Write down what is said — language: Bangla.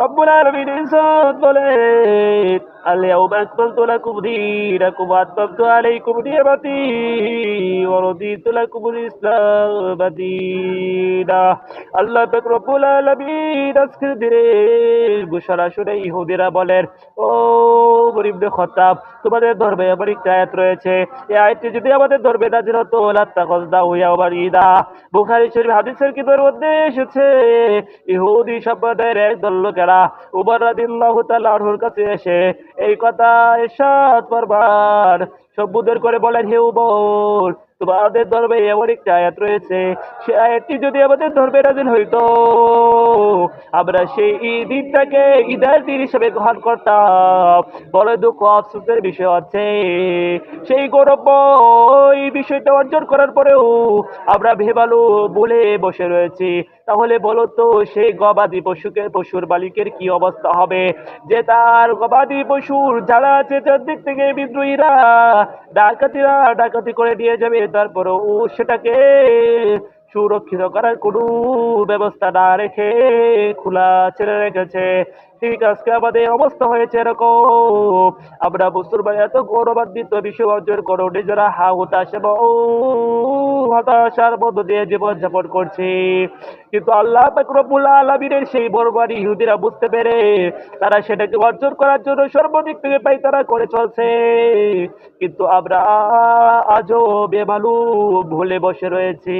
رب العالمين إنسان বলেন اليوم أكملت لكم دينكم وأتممت عليكم نعمتي ورضيت لكم الإسلام دينا আল্লাহ পাক রব্বুল আলামিন আজকের দিনে ঘোষণা শুনে ইহুদিরা বলেন ও গরিবনে খতাব তোমাদের ধর্মে আমার একটা আয়াত রয়েছে এই আয়াতটি যদি আমাদের ধর্মে নাজিল হতো লাত্তাখজদা হইয়া আমার ইদা বুখারী শরীফ হাদিসের কিতাবের মধ্যে এসেছে ইহুদি সম্প্রদায়ের একদল লোকেরা উমর রাদিয়াল্লাহু তাআলা আনহুর কাছে এসে এই কথা ইরশাদ ফরমান সম্বোধন করে বলেন, হে বল তোমাদের ধর্মে এমন একটা আয়াত রয়েছে। সে আয়াতটি যদি আমাদের ধর্মে নাজিল হইতো, আমরা সেই ঈদ দিনটাকে ঈদের দিন হিসেবে গ্রহণ করতাম। বড় দুঃখ আফসোসের বিষয় আছে। সেই গৌরব এই বিষয়টা অর্জন করার পরেও আমরা ভেবালু বলে বসে রয়েছি। তাহলে বলো তো, সেই গবাদি পশুকে, পশুর মালিকের কি অবস্থা হবে? যে তার গবাদি পশুর যারা আছে চারদিক থেকে বিদ্রোহীরা, ডাকাতিরা ডাকাতি করে নিয়ে যাবে, তারপরও ও সেটাকে সুরক্ষিত করার কোনো ব্যবস্থা না রেখে খোলা ছেড়ে রেখেছে। ঠিক আজকে আমাদের অবস্থা হয়েছে এরকম। আমরা বস্তুর মুসলমান, এত গৌরবান্বিত বিষয় অর্জন করো, নিজেরা হা হতাশ এবং হতাশার মধ্য দিয়ে জীবনযাপন করছে। কিন্তু আল্লাহ রব্বুল আলমিনের সেই বরবারি ইহুদিরা বুঝতে পেরে, তারা সেটাকে অর্জন করার জন্য সর্বদিক থেকে পাই তারা করে চলছে। কিন্তু আমরা আজও বেমালু ভুলে বসে রয়েছি।